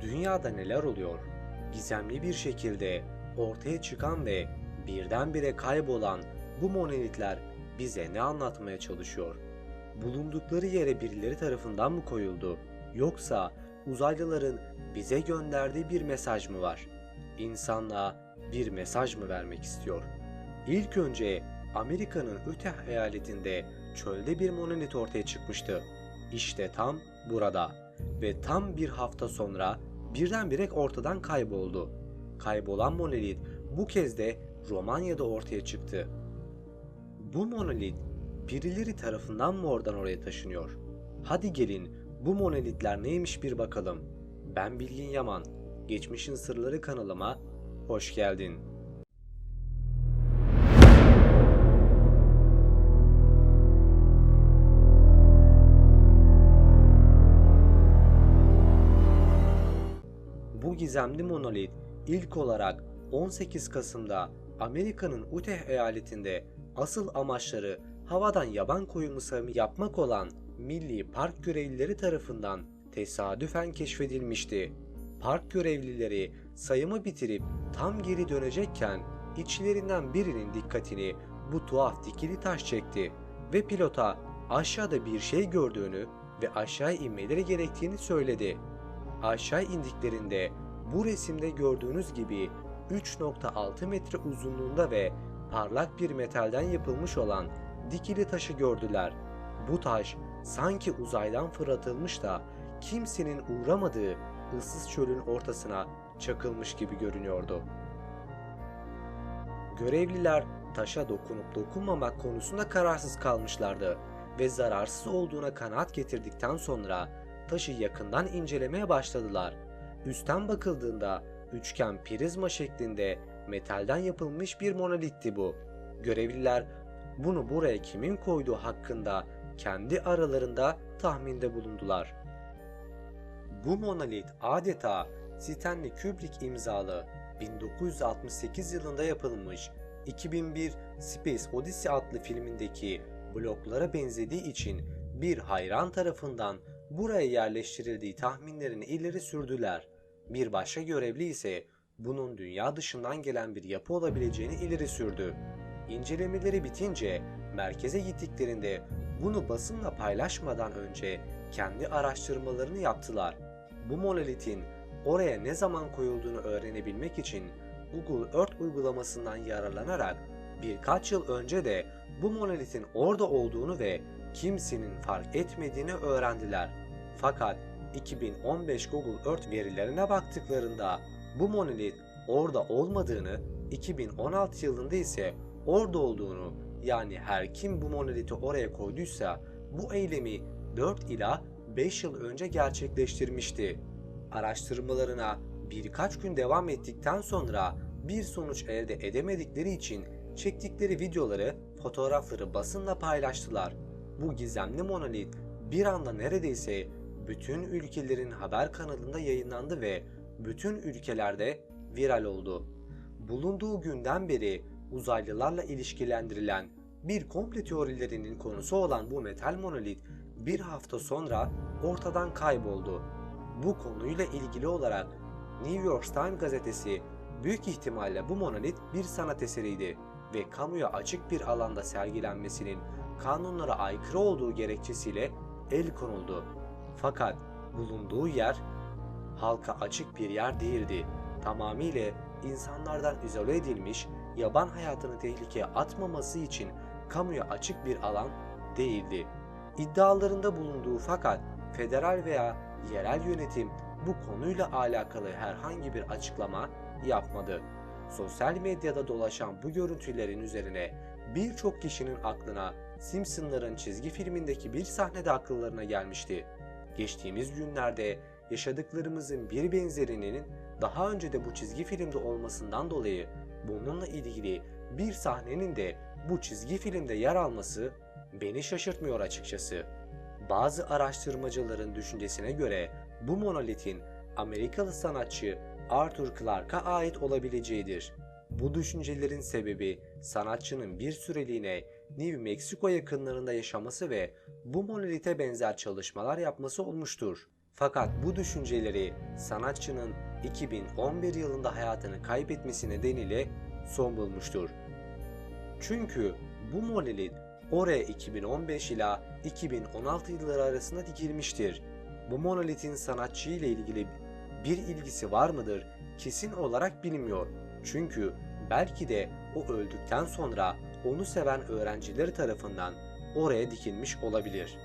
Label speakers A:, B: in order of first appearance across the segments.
A: Dünyada neler oluyor? Gizemli bir şekilde ortaya çıkan ve birdenbire kaybolan bu monolitler bize ne anlatmaya çalışıyor? Bulundukları yere birileri tarafından mı koyuldu? Yoksa uzaylıların bize gönderdiği bir mesaj mı var? İnsanlığa bir mesaj mı vermek istiyor? İlk önce Amerika'nın Utah eyaletinde çölde bir monolit ortaya çıkmıştı. İşte tam burada ve tam bir hafta sonra birdenbire ortadan kayboldu. Kaybolan monolit bu kez de Romanya'da ortaya çıktı. Bu monolit birileri tarafından mı oradan oraya taşınıyor? Hadi gelin bu monolitler neymiş bir bakalım. Ben Bilgin Yaman. Geçmişin Sırları kanalıma hoş geldin. Gizemli monolit ilk olarak 18 Kasım'da Amerika'nın Utah eyaletinde asıl amaçları havadan yaban sayımı yapmak olan Milli Park görevlileri tarafından tesadüfen keşfedilmişti. Park görevlileri sayımı bitirip tam geri dönecekken içlerinden birinin dikkatini bu tuhaf dikili taş çekti ve pilota aşağıda bir şey gördüğünü ve aşağı inmeleri gerektiğini söyledi. Aşağı indiklerinde bu resimde gördüğünüz gibi 3.6 metre uzunluğunda ve parlak bir metalden yapılmış olan dikili taşı gördüler. Bu taş sanki uzaydan fırlatılmış da kimsenin uğramadığı ıssız çölün ortasına çakılmış gibi görünüyordu. Görevliler taşa dokunup dokunmamak konusunda kararsız kalmışlardı ve zararsız olduğuna kanaat getirdikten sonra taşı yakından incelemeye başladılar. Üstten bakıldığında üçgen prizma şeklinde metalden yapılmış bir monolitti bu. Görevliler bunu buraya kimin koyduğu hakkında kendi aralarında tahminde bulundular. Bu monolit adeta Stanley Kubrick imzalı 1968 yılında yapılmış 2001 Space Odyssey adlı filmindeki bloklara benzediği için bir hayran tarafından buraya yerleştirildiği tahminlerini ileri sürdüler. Bir başka görevli ise bunun dünya dışından gelen bir yapı olabileceğini ileri sürdü. İncelemeleri bitince merkeze gittiklerinde bunu basınla paylaşmadan önce kendi araştırmalarını yaptılar. Bu monolitin oraya ne zaman koyulduğunu öğrenebilmek için Google Earth uygulamasından yararlanarak birkaç yıl önce de bu monolitin orada olduğunu ve kimsenin fark etmediğini öğrendiler. Fakat 2015 Google Earth verilerine baktıklarında bu monolit orada olmadığını, 2016 yılında ise orada olduğunu yani her kim bu monoliti oraya koyduysa bu eylemi 4 ila 5 yıl önce gerçekleştirmişti. Araştırmalarına birkaç gün devam ettikten sonra bir sonuç elde edemedikleri için çektikleri videoları, fotoğrafları basınla paylaştılar. Bu gizemli monolit bir anda neredeyse bütün ülkelerin haber kanalında yayınlandı ve bütün ülkelerde viral oldu. Bulunduğu günden beri uzaylılarla ilişkilendirilen bir komple teorilerinin konusu olan bu metal monolit bir hafta sonra ortadan kayboldu. Bu konuyla ilgili olarak New York Times gazetesi büyük ihtimalle bu monolit bir sanat eseriydi ve kamuya açık bir alanda sergilenmesinin kanunlara aykırı olduğu gerekçesiyle el konuldu. Fakat bulunduğu yer halka açık bir yer değildi. Tamamıyla insanlardan izole edilmiş, yaban hayatını tehlikeye atmaması için kamuya açık bir alan değildi. İddialarında bulunduğu fakat federal veya yerel yönetim bu konuyla alakalı herhangi bir açıklama yapmadı. Sosyal medyada dolaşan bu görüntülerin üzerine birçok kişinin aklına Simpsonların çizgi filmindeki bir sahnede akıllarına gelmişti. Geçtiğimiz günlerde yaşadıklarımızın bir benzerinin daha önce de bu çizgi filmde olmasından dolayı bununla ilgili bir sahnenin de bu çizgi filmde yer alması beni şaşırtmıyor açıkçası. Bazı araştırmacıların düşüncesine göre bu monolitin Amerikalı sanatçı Arthur Clarke'a ait olabileceğidir. Bu düşüncelerin sebebi sanatçının bir süreliğine New Mexico yakınlarında yaşaması ve bu monolite benzer çalışmalar yapması olmuştur. Fakat bu düşünceleri sanatçının 2011 yılında hayatını kaybetmesi nedeniyle son bulmuştur. Çünkü bu monolit oraya 2015 ila 2016 yılları arasında dikilmiştir. Bu monolitin sanatçı ile ilgili bir ilgisi var mıdır kesin olarak bilinmiyor. Çünkü belki de o öldükten sonra onu seven öğrencileri tarafından oraya dikilmiş olabilir.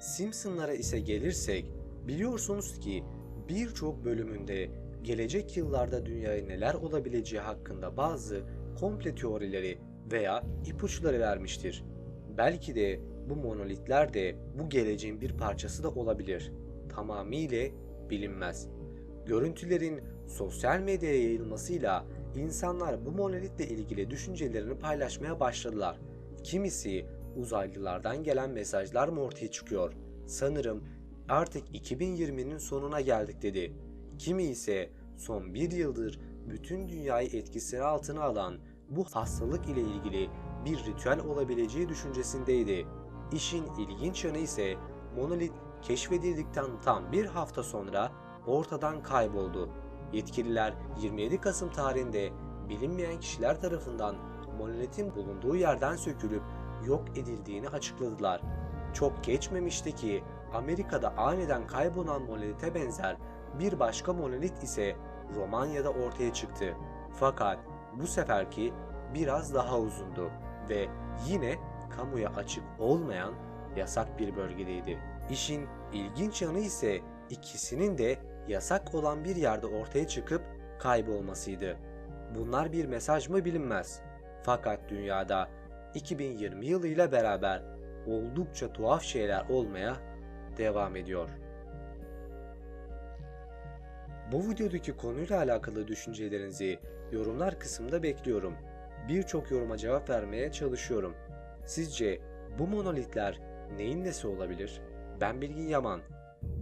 A: Simpsonlara ise gelirsek biliyorsunuz ki birçok bölümünde gelecek yıllarda dünyaya neler olabileceği hakkında bazı komple teorileri veya ipuçları vermiştir. Belki de bu monolitler de bu geleceğin bir parçası da olabilir. Tamamıyla bilinmez. Görüntülerin sosyal medyaya yayılmasıyla insanlar bu monolitle ilgili düşüncelerini paylaşmaya başladılar. Kimisi uzaylılardan gelen mesajlar mı ortaya çıkıyor? Sanırım artık 2020'nin sonuna geldik dedi. Kimi ise son bir yıldır bütün dünyayı etkisine altına alan bu hastalık ile ilgili bir ritüel olabileceği düşüncesindeydi. İşin ilginç yanı ise monolit keşfedildikten tam bir hafta sonra ortadan kayboldu. Yetkililer 27 Kasım tarihinde bilinmeyen kişiler tarafından monolitin bulunduğu yerden sökülüp yok edildiğini açıkladılar. Çok geçmemişti ki Amerika'da aniden kaybolan monolite benzer bir başka monolit ise Romanya'da ortaya çıktı. Fakat bu seferki biraz daha uzundu ve yine kamuya açık olmayan yasak bir bölgedeydi. İşin ilginç yanı ise ikisinin de yasak olan bir yerde ortaya çıkıp kaybolmasıydı. Bunlar bir mesaj mı bilinmez. Fakat dünyada 2020 yılıyla beraber oldukça tuhaf şeyler olmaya devam ediyor. Bu videodaki konuyla alakalı düşüncelerinizi yorumlar kısmında bekliyorum. Birçok yoruma cevap vermeye çalışıyorum. Sizce bu monolitler neyin nesi olabilir? Ben Bilgin Yaman.